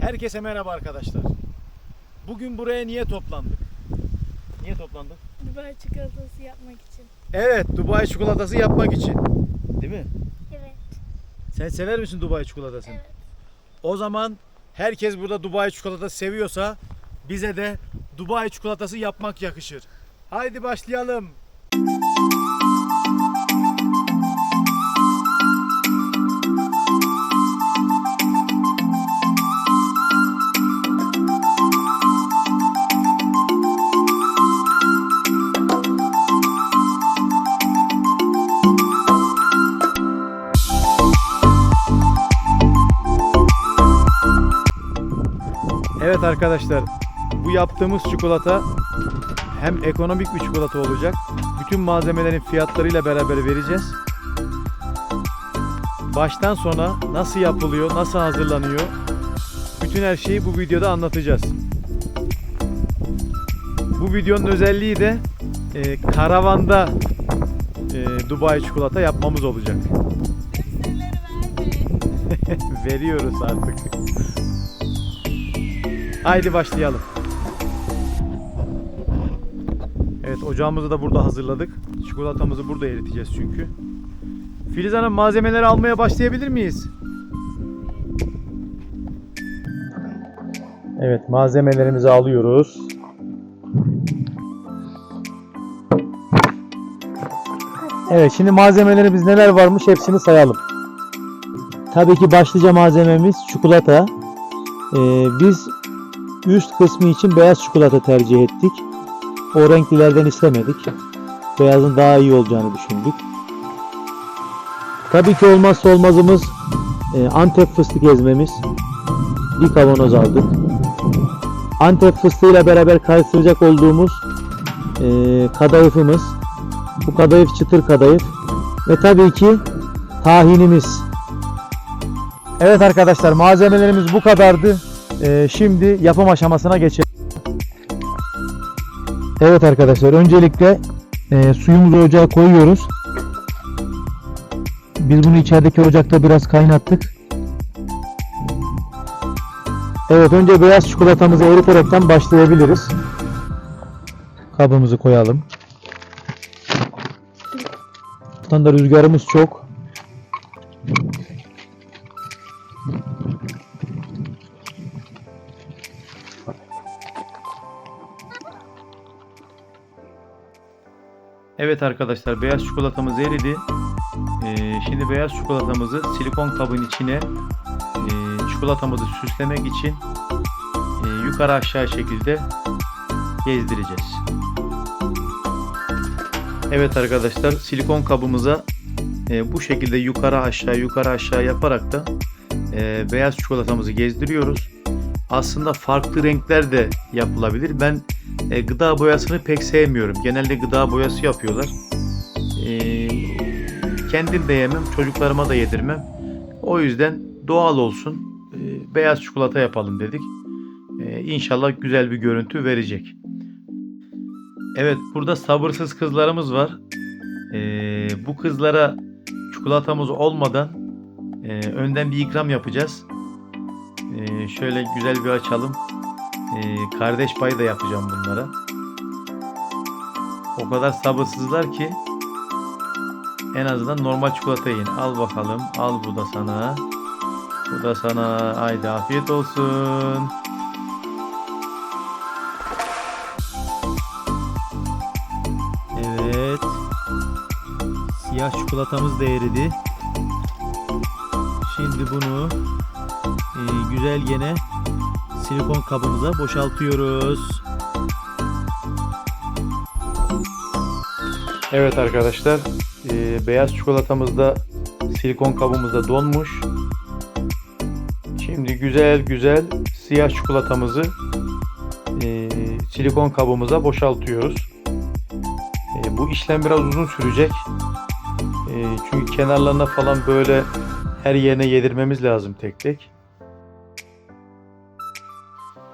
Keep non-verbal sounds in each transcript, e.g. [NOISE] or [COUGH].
Herkese merhaba arkadaşlar. Bugün buraya niye toplandık? Niye toplandık? Dubai çikolatası yapmak için. Evet, Dubai çikolatası yapmak için. Değil mi? Evet. Sen sever misin Dubai çikolatasını? Evet. O zaman herkes burada Dubai çikolatası seviyorsa bize de Dubai çikolatası yapmak yakışır. Haydi başlayalım. Evet arkadaşlar, bu yaptığımız çikolata hem ekonomik bir çikolata olacak. Bütün malzemelerin fiyatlarıyla beraber vereceğiz. Baştan sona nasıl yapılıyor, nasıl hazırlanıyor, bütün her şeyi bu videoda anlatacağız. Bu videonun özelliği de e, karavanda e, Dubai çikolata yapmamız olacak. [LAUGHS] Veriyoruz artık. Haydi başlayalım. Evet ocağımızı da burada hazırladık. Çikolatamızı burada eriteceğiz çünkü. Filiz Hanım malzemeleri almaya başlayabilir miyiz? Evet malzemelerimizi alıyoruz. Evet şimdi malzemelerimiz neler varmış hepsini sayalım. Tabii ki başlıca malzememiz çikolata. Ee, biz üst kısmı için beyaz çikolata tercih ettik. O renklilerden istemedik. Beyazın daha iyi olacağını düşündük. Tabii ki olmazsa olmazımız e, Antep fıstık ezmemiz. Bir kavanoz aldık. Antep fıstığıyla beraber karıştıracak olduğumuz e, kadayıfımız. Bu kadayıf çıtır kadayıf. Ve tabii ki tahinimiz. Evet arkadaşlar malzemelerimiz bu kadardı. Ee, şimdi yapım aşamasına geçelim. Evet arkadaşlar öncelikle e, suyumuzu ocağa koyuyoruz. Biz bunu içerideki ocakta biraz kaynattık. Evet önce beyaz çikolatamızı eriterekten başlayabiliriz. Kabımızı koyalım. Buradan da rüzgarımız çok. Evet arkadaşlar beyaz çikolatamız eridi. Ee, şimdi beyaz çikolatamızı silikon kabın içine e, çikolatamızı süslemek için e, yukarı aşağı şekilde gezdireceğiz. Evet arkadaşlar silikon kabımıza e, bu şekilde yukarı aşağı yukarı aşağı yaparak da e, beyaz çikolatamızı gezdiriyoruz. Aslında farklı renkler de yapılabilir. Ben e, gıda boyasını pek sevmiyorum. Genelde gıda boyası yapıyorlar. E, kendim de yemem, çocuklarıma da yedirmem. O yüzden doğal olsun, e, beyaz çikolata yapalım dedik. E, inşallah güzel bir görüntü verecek. Evet, burada sabırsız kızlarımız var. E, bu kızlara çikolatamız olmadan e, önden bir ikram yapacağız. E, şöyle güzel bir açalım. Ee, kardeş payı da yapacağım bunlara. O kadar sabırsızlar ki en azından normal çikolata yiyin. Al bakalım. Al bu da sana. Bu da sana. Haydi afiyet olsun. Evet. Siyah çikolatamız da eridi. Şimdi bunu e, güzel gene silikon kabımıza boşaltıyoruz. Evet arkadaşlar, e, beyaz çikolatamız da silikon kabımızda donmuş. Şimdi güzel güzel siyah çikolatamızı e, silikon kabımıza boşaltıyoruz. E, bu işlem biraz uzun sürecek. E, çünkü kenarlarına falan böyle her yerine yedirmemiz lazım tek tek.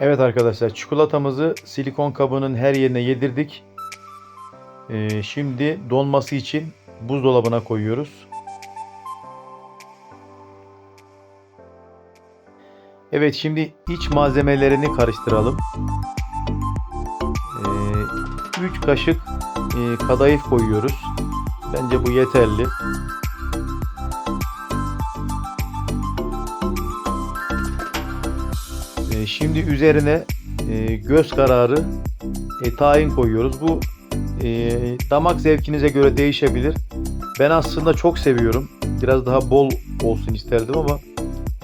Evet arkadaşlar çikolatamızı silikon kabının her yerine yedirdik. Ee, şimdi donması için buzdolabına koyuyoruz. Evet şimdi iç malzemelerini karıştıralım. 3 kaşık e, kadayıf koyuyoruz. Bence bu yeterli. Şimdi üzerine e, göz kararı e, tahin koyuyoruz. Bu e, damak zevkinize göre değişebilir. Ben aslında çok seviyorum. Biraz daha bol olsun isterdim ama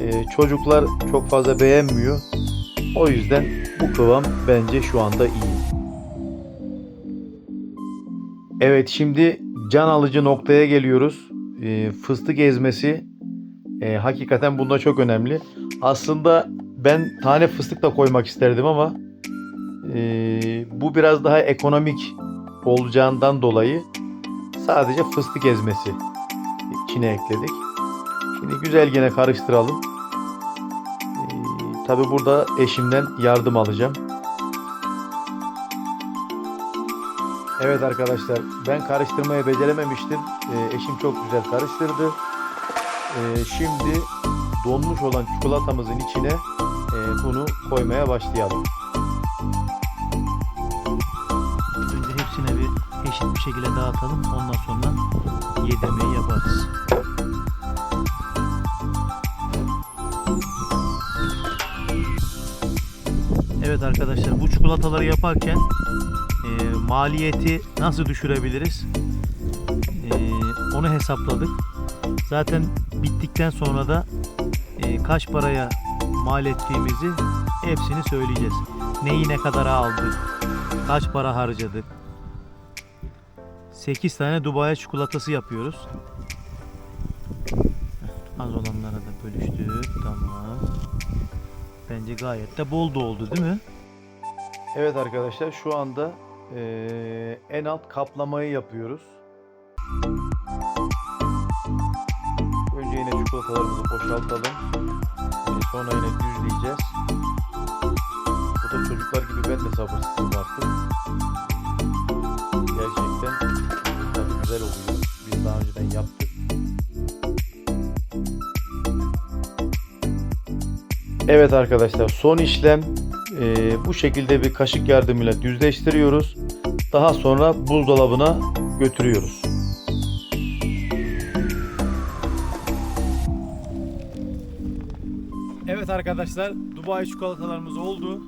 e, çocuklar çok fazla beğenmiyor. O yüzden bu kıvam bence şu anda iyi. Evet şimdi can alıcı noktaya geliyoruz. E, fıstık ezmesi e, hakikaten bunda çok önemli. Aslında ben tane fıstık da koymak isterdim ama e, bu biraz daha ekonomik olacağından dolayı sadece fıstık ezmesi içine ekledik. Şimdi güzel gene karıştıralım. Ee, Tabi burada eşimden yardım alacağım. Evet arkadaşlar ben karıştırmayı becerememiştim. Ee, eşim çok güzel karıştırdı. Ee, şimdi donmuş olan çikolatamızın içine e, bunu koymaya başlayalım. Önce hepsine bir eşit bir şekilde dağıtalım. Ondan sonra yedirmeyi yaparız. Evet arkadaşlar bu çikolataları yaparken e, maliyeti nasıl düşürebiliriz? E, onu hesapladık. Zaten bittikten sonra da e, kaç paraya mal ettiğimizi hepsini söyleyeceğiz. Neyi ne kadara aldık, kaç para harcadık. 8 tane Dubai çikolatası yapıyoruz. Az olanlara da bölüştük. Tamam. Bence gayet de bol da oldu değil mi? Evet arkadaşlar şu anda eee, en alt kaplamayı yapıyoruz. Önce yine çikolatalarımızı boşaltalım. Sonra yine düzleyeceğiz. Bu da çocuklar gibi ben de sabırsızım artık. Gerçekten tadı güzel oluyor. Biz daha önceden yaptık. Evet arkadaşlar son işlem ee, bu şekilde bir kaşık yardımıyla düzleştiriyoruz. Daha sonra buzdolabına götürüyoruz. Arkadaşlar Dubai çikolatalarımız oldu.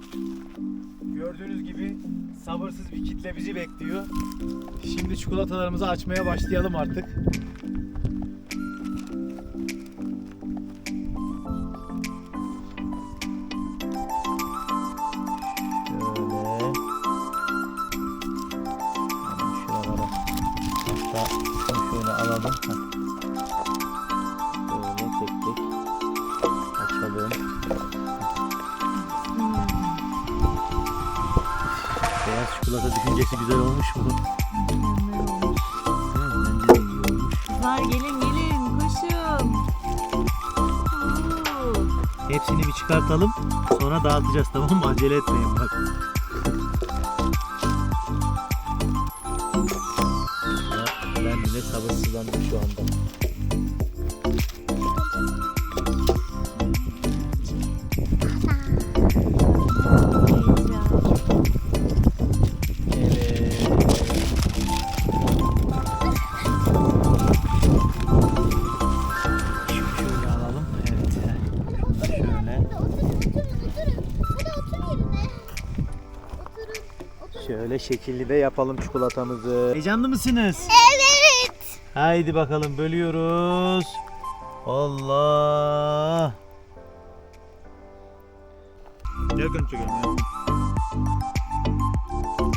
Gördüğünüz gibi sabırsız bir kitle bizi bekliyor. Şimdi çikolatalarımızı açmaya başlayalım artık. Şöyle. Şöyle alalım. Heh. Çikolata düşüncesi güzel olmuş mu? Kızlar gelin gelin koşun. Oo. Hepsini bir çıkartalım. Sonra dağıtacağız tamam mı? Acele etmeyin bak. Ben bile sabırsızlandım şu anda. Şekilli de yapalım çikolatamızı. Heyecanlı mısınız? Evet. Haydi bakalım bölüyoruz. Allah. Yakın ya.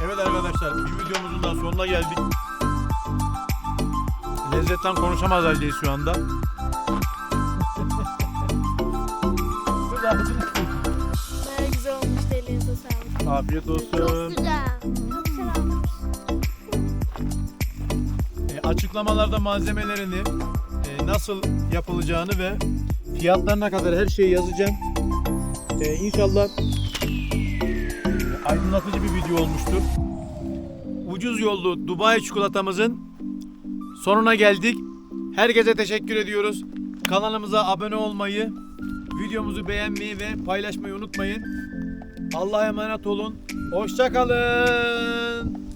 Evet arkadaşlar bir videomuzun da sonuna geldik. Lezzetten konuşamaz haldeyiz şu anda. Baya güzel olmuş elinize sağlık. Afiyet olsun. Çok güzel açıklamalarda malzemelerini e, nasıl yapılacağını ve fiyatlarına kadar her şeyi yazacağım. E, inşallah e, aydınlatıcı bir video olmuştur. Ucuz yollu Dubai çikolatamızın sonuna geldik. Herkese teşekkür ediyoruz. Kanalımıza abone olmayı, videomuzu beğenmeyi ve paylaşmayı unutmayın. Allah'a emanet olun. Hoşça kalın.